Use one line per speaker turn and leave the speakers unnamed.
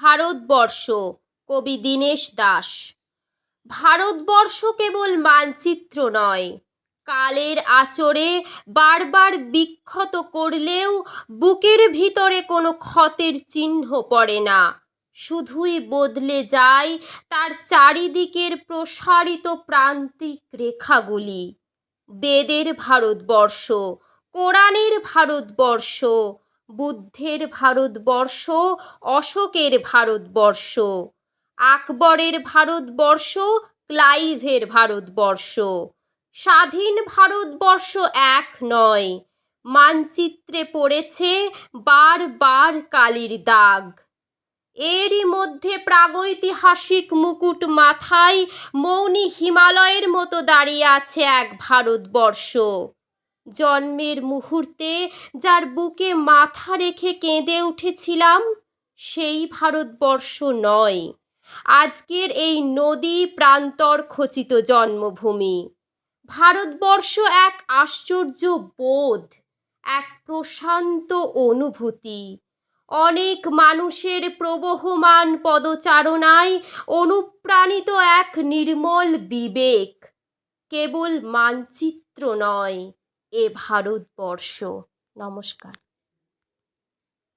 ভারতবর্ষ, কবি দীনেশ দাস। ভারতবর্ষ কেবল মানচিত্র নয়, কালের আচরে বারবার বিক্ষত করলেও বুকের ভিতরে কোনো ক্ষতের চিহ্ন পড়ে না। শুধুই বদলে যায় তার চারিদিকের প্রসারিত প্রান্তিক রেখাগুলি। বেদের ভারতবর্ষ, কোরআনের ভারতবর্ষ বুদ্ধের ভারতবর্ষ, অশোকের ভারতবর্ষ, আকবরের ভারতবর্ষ, ক্লাইভের ভারতবর্ষ। স্বাধীন ভারতবর্ষ এক নয়, মানচিত্রে পড়েছে বারবার কালির দাগ। এরই মধ্যে প্রাগৈতিহাসিক মুকুট মাথায় মৌনী হিমালয়ের মতো দাঁড়িয়ে আছে এক ভারতবর্ষ। জন্মের মুহূর্তে যার বুকে মাথা রেখে কেঁদে উঠেছিলাম, সেই ভারতবর্ষ নয়। আজকের এই নদী প্রান্তর খচিত জন্মভূমি। ভারতবর্ষ এক আশ্চর্য বোধ, এক প্রশান্ত অনুভূতি। অনেক মানুষের প্রবহমান পদচারণায় অনুপ্রাণিত এক নির্মল বিবেক, কেবল মানচিত্র নয়। এ ভারতবর্ষ। নমস্কার।